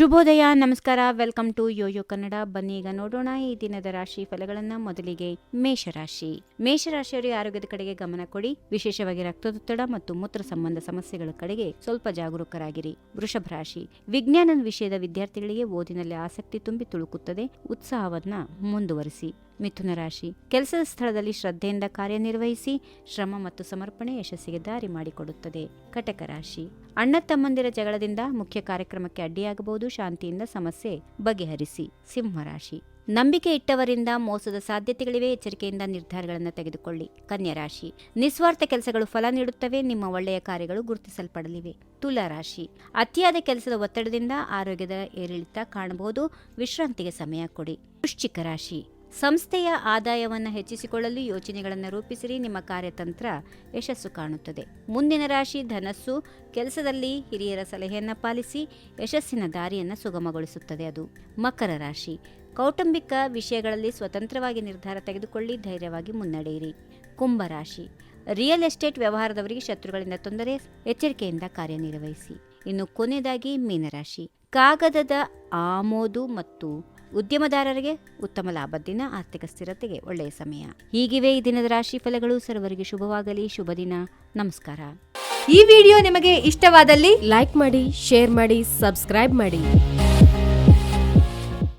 ಶುಭೋದಯ, ನಮಸ್ಕಾರ. Welcome to YoYo Kannada. ಬನ್ನಿ ಈಗ ನೋಡೋಣ ಈ ದಿನದ ರಾಶಿ ಫಲಗಳನ್ನ. ಮೊದಲಿಗೆ ಮೇಷರಾಶಿ. ಮೇಷರಾಶಿಯವರಿಗೆ ಆರೋಗ್ಯದ ಕಡೆಗೆ ಗಮನ ಕೊಡಿ. ವಿಶೇಷವಾಗಿ ರಕ್ತದೊತ್ತಡ ಮತ್ತು ಮೂತ್ರ ಸಂಬಂಧ ಸಮಸ್ಯೆಗಳ ಕಡೆಗೆ ಸ್ವಲ್ಪ ಜಾಗರೂಕರಾಗಿರಿ. ವೃಷಭ ರಾಶಿ. ವಿಜ್ಞಾನದ ವಿಷಯದ ವಿದ್ಯಾರ್ಥಿಗಳಿಗೆ ಓದಿನಲ್ಲಿ ಆಸಕ್ತಿ ತುಂಬಿ ತುಳುಕುತ್ತದೆ. ಉತ್ಸಾಹವನ್ನ ಮುಂದುವರಿಸಿ. ಮಿಥುನ ರಾಶಿ. ಕೆಲಸದ ಸ್ಥಳದಲ್ಲಿ ಶ್ರದ್ಧೆಯಿಂದ ಕಾರ್ಯನಿರ್ವಹಿಸಿ, ಶ್ರಮ ಮತ್ತು ಸಮರ್ಪಣೆ ಯಶಸ್ಸಿಗೆ ದಾರಿ ಮಾಡಿಕೊಡುತ್ತದೆ. ಕಟಕ ರಾಶಿ. ಅಣ್ಣ ತಮ್ಮಂದಿರ ಜಗಳದಿಂದ ಮುಖ್ಯ ಕಾರ್ಯಕ್ರಮಕ್ಕೆ ಅಡ್ಡಿಯಾಗಬಹುದು. ಶಾಂತಿಯಿಂದ ಸಮಸ್ಯೆ ಬಗೆಹರಿಸಿ. ಸಿಂಹರಾಶಿ ನಂಬಿಕೆ ಇಟ್ಟವರಿಂದ ಮೋಸದ ಸಾಧ್ಯತೆಗಳಿವೆ. ಎಚ್ಚರಿಕೆಯಿಂದ ನಿರ್ಧಾರಗಳನ್ನು ತೆಗೆದುಕೊಳ್ಳಿ. ಕನ್ಯಾ ರಾಶಿ. ನಿಸ್ವಾರ್ಥ ಕೆಲಸಗಳು ಫಲ ನೀಡುತ್ತವೆ. ನಿಮ್ಮ ಒಳ್ಳೆಯ ಕಾರ್ಯಗಳು ಗುರುತಿಸಲ್ಪಡಲಿವೆ. ತುಲಾ ರಾಶಿ. ಅತಿಯಾದ ಕೆಲಸದ ಒತ್ತಡದಿಂದ ಆರೋಗ್ಯದ ಏರಿಳಿತ ಕಾಣಬಹುದು. ವಿಶ್ರಾಂತಿಗೆ ಸಮಯ ಕೊಡಿ. ವೃಶ್ಚಿಕ ರಾಶಿ. ಸಂಸ್ಥೆಯ ಆದಾಯವನ್ನು ಹೆಚ್ಚಿಸಿಕೊಳ್ಳಲು ಯೋಜನೆಗಳನ್ನು ರೂಪಿಸಿರಿ, ನಿಮ್ಮ ಕಾರ್ಯತಂತ್ರ ಯಶಸ್ಸು ಕಾಣುತ್ತದೆ. ಮುಂದಿನ ರಾಶಿ ಧನಸ್ಸು, ಕೆಲಸದಲ್ಲಿ ಹಿರಿಯರ ಸಲಹೆಯನ್ನು ಪಾಲಿಸಿ, ಯಶಸ್ಸಿನ ದಾರಿಯನ್ನು ಸುಗಮಗೊಳಿಸುತ್ತದೆ ಅದು. ಮಕರ ರಾಶಿ, ಕೌಟುಂಬಿಕ ವಿಷಯಗಳಲ್ಲಿ ಸ್ವತಂತ್ರವಾಗಿ ನಿರ್ಧಾರ ತೆಗೆದುಕೊಳ್ಳಿ, ಧೈರ್ಯವಾಗಿ ಮುನ್ನಡೆಯಿರಿ. ಕುಂಭರಾಶಿ ರಿಯಲ್ ಎಸ್ಟೇಟ್ ವ್ಯವಹಾರದವರಿಗೆ ಶತ್ರುಗಳಿಂದ ತೊಂದರೆ, ಎಚ್ಚರಿಕೆಯಿಂದ ಕಾರ್ಯನಿರ್ವಹಿಸಿ. ಇನ್ನು ಕೊನೆಯದಾಗಿ ಮೀನರಾಶಿ, ಕಾಗದದ ಆಮೋದು ಮತ್ತು ಉದ್ಯಮದಾರರಿಗೆ ಉತ್ತಮ ಲಾಭ ದಿನ ಆರ್ಥಿಕ ಸ್ಥಿರತೆಗೆ ಒಳ್ಳೆಯ ಸಮಯ. ಹೀಗಿವೆ ಈ ದಿನದ ರಾಶಿ ಫಲಗಳು ಸರ್ವರಿಗೆ ಶುಭವಾಗಲಿ. ಶುಭ ದಿನ. ನಮಸ್ಕಾರ. ಈ ವಿಡಿಯೋ ನಿಮಗೆ ಇಷ್ಟವಾದಲ್ಲಿ ಲೈಕ್ ಮಾಡಿ, ಶೇರ್ ಮಾಡಿ, ಸಬ್ಸ್ಕ್ರೈಬ್ ಮಾಡಿ.